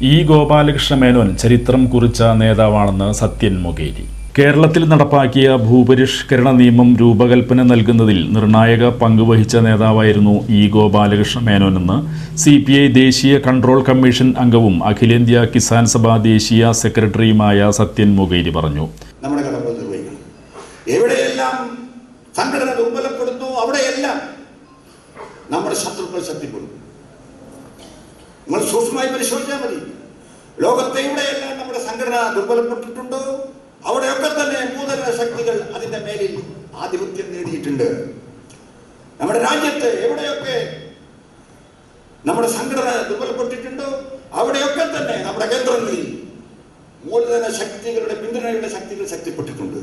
E Gopalakrishna Menon ചരിത്രം കുറിച്ച നേതാവാണെന്ന് സത്യൻ മൊകേരി കേരളത്തിൽ നടപ്പാക്കിയ ഭൂപരിഷ്കരണ നിയമം രൂപകൽപ്പന നൽകുന്നതിൽ നിർണായക പങ്കുവഹിച്ച നേതാവായിരുന്നു ഇ ഗോപാലകൃഷ്ണ മേനോനെന്ന് സി പി ഐ ദേശീയ കൺട്രോൾ കമ്മീഷൻ അംഗവും അഖിലേന്ത്യാ കിസാൻ സഭ ദേശീയ സെക്രട്ടറിയുമായ സത്യൻ മൊകേരി പറഞ്ഞു. സംഘടന ദുർബലപ്പെടുന്നു നമ്മുടെ ശത്രുക്കൾ ശക്തിപ്പെടും. നിങ്ങൾ സൂക്ഷ്മമായി പരിശോധിച്ചാൽ മതി. ലോകത്തെ എവിടെയെല്ലാം നമ്മുടെ സംഘടന ദുർബലപ്പെട്ടിട്ടുണ്ടോ. അവിടെയൊക്കെ തന്നെ നൂതന ശക്തികൾ അതിന്റെ മേലിൽ ആധിപത്യം നേടിയിട്ടുണ്ട്. നമ്മുടെ രാജ്യത്ത് എവിടെയൊക്കെ നമ്മുടെ സംഘടന ദുർബലപ്പെട്ടിട്ടുണ്ടോ അവിടെയൊക്കെ തന്നെ നമ്മുടെ കേന്ദ്രങ്ങളിൽ മൂലധന ശക്തികളുടെ പിന്തുണയുടെ ശക്തികൾ ശക്തിപ്പെട്ടിട്ടുണ്ട്.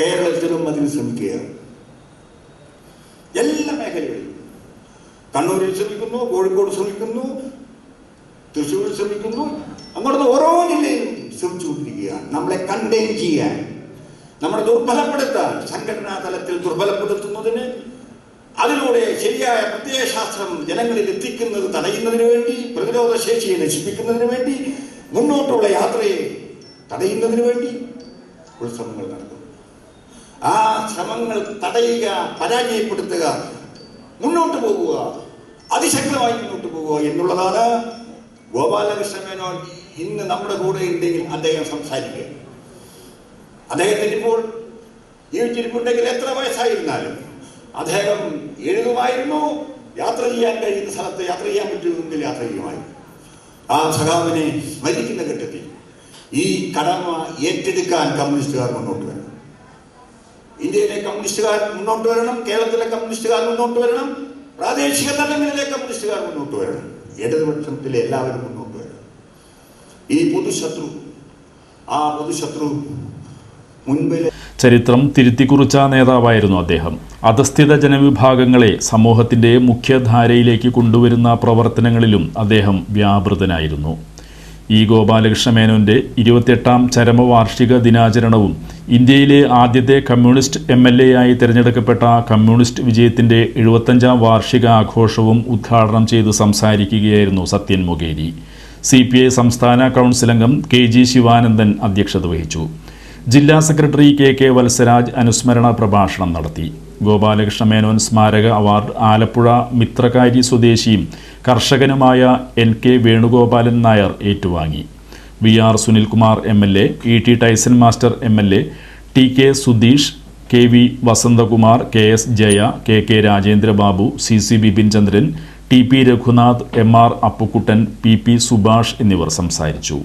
കേരളത്തിലും അതിന് ശ്രമിക്കുകയാണ്. എല്ലാ മേഖലകളിലും. കണ്ണൂരിൽ ശ്രമിക്കുന്നു കോഴിക്കോട് ശ്രമിക്കുന്നു ശ്രമിക്കുന്നു. അങ്ങോട്ട് ഓരോ ജില്ലയിലും ശ്രമിച്ചുകൊണ്ടിരിക്കുകയാണ്. നമ്മളെ കണ്ടെയ്ൻ ചെയ്യാൻ. നമ്മളെ ദുർബലപ്പെടുത്താൻ. സംഘടനാ തലത്തിൽ ദുർബലപ്പെടുത്തുന്നതിന് അതിലൂടെ ശരിയായ പ്രത്യയശാസ്ത്രം ജനങ്ങളിൽ എത്തിക്കുന്നത് തടയുന്നതിന് വേണ്ടി പ്രതിരോധ ശേഷിയെ നശിപ്പിക്കുന്നതിന് വേണ്ടി മുന്നോട്ടുള്ള യാത്രയെ തടയുന്നതിന് വേണ്ടി ഉത്സവങ്ങൾ നടത്തുന്നു ആ ശ്രമങ്ങൾ തടയുക പരാജയപ്പെടുത്തുക മുന്നോട്ട് പോകുക അതിശക്തമായി മുന്നോട്ട് പോകുക എന്നുള്ളതാണ് ഗോപാലകൃഷ്ണ മേനോൻ ഇന്ന് നമ്മുടെ കൂടെ ഉണ്ടെങ്കിൽ അദ്ദേഹം സംസാരിക്കുക അദ്ദേഹത്തിന് ഇപ്പോൾ ജീവിച്ചിരിപ്പുണ്ടെങ്കിൽ എത്ര വയസ്സായിരുന്നാലും അദ്ദേഹം എഴുതുമായിരുന്നു യാത്ര ചെയ്യാൻ കഴിയുന്ന സ്ഥലത്ത് യാത്ര ചെയ്യാൻ പറ്റുമെങ്കിൽ യാത്ര ചെയ്യുമായിരുന്നു ആ സഖാവിനെ സ്മരിക്കുന്ന ഘട്ടത്തിൽ ഈ കടമ ഏറ്റെടുക്കാൻ കമ്മ്യൂണിസ്റ്റുകാർ മുന്നോട്ട് വരണം. ഇന്ത്യയിലെ കമ്മ്യൂണിസ്റ്റുകാർ മുന്നോട്ട് വരണം കേരളത്തിലെ കമ്മ്യൂണിസ്റ്റുകാർ മുന്നോട്ട് വരണം പ്രാദേശിക തലങ്ങളിലെ കമ്മ്യൂണിസ്റ്റുകാർ മുന്നോട്ട് വരണം. ഇടതുപക്ഷത്തിലെ എല്ലാവരും മുന്നോട്ട് വരണം. ഈ പൊതുശത്രു ആ പൊതുശത്രു മുൻപിലെ ചരിത്രം തിരുത്തിക്കുറിച്ച നേതാവായിരുന്നു അദ്ദേഹം. അധസ്ഥിത ജനവിഭാഗങ്ങളെ സമൂഹത്തിന്റെ മുഖ്യധാരയിലേക്ക് കൊണ്ടുവരുന്ന പ്രവർത്തനങ്ങളിലും അദ്ദേഹം വ്യാപൃതനായിരുന്നു. ഇ ഗോപാലകൃഷ്ണ മേനോന്റെ ഇരുപത്തിയെട്ടാം ചരമവാർഷിക ദിനാചരണവും ഇന്ത്യയിലെ ആദ്യത്തെ കമ്മ്യൂണിസ്റ്റ് എം എൽ എ ആയി തിരഞ്ഞെടുക്കപ്പെട്ട കമ്മ്യൂണിസ്റ്റ് വിജയത്തിന്റെ എഴുപത്തഞ്ചാം വാർഷിക ആഘോഷവും ഉദ്ഘാടനം ചെയ്ത് സംസാരിക്കുകയായിരുന്നു Sathyan Mokeri C P I സംസ്ഥാന കൗൺസിൽ അംഗം കെ ജി ശിവാനന്ദൻ അധ്യക്ഷത വഹിച്ചു. ജില്ലാ സെക്രട്ടറി കെ കെ വത്സരാജ് അനുസ്മരണ പ്രഭാഷണം നടത്തി. ഗോപാലകൃഷ്ണ മേനോൻ സ്മാരക അവാർഡ് ആലപ്പുഴ മിത്രകാരി സ്വദേശിയും കർഷകനുമായ എൻ കെ വേണുഗോപാലൻ നായർ ഏറ്റുവാങ്ങി. V R Sunilkumar M L A E T Tyson master M L A T K Sudheesh K V Vasanthakumar K S Jaya K K Rajendrababu C C Bipin Chandran T P Raghunath M R Appukuttan P P Subhash എന്നിവർ സംസാരിച്ചു.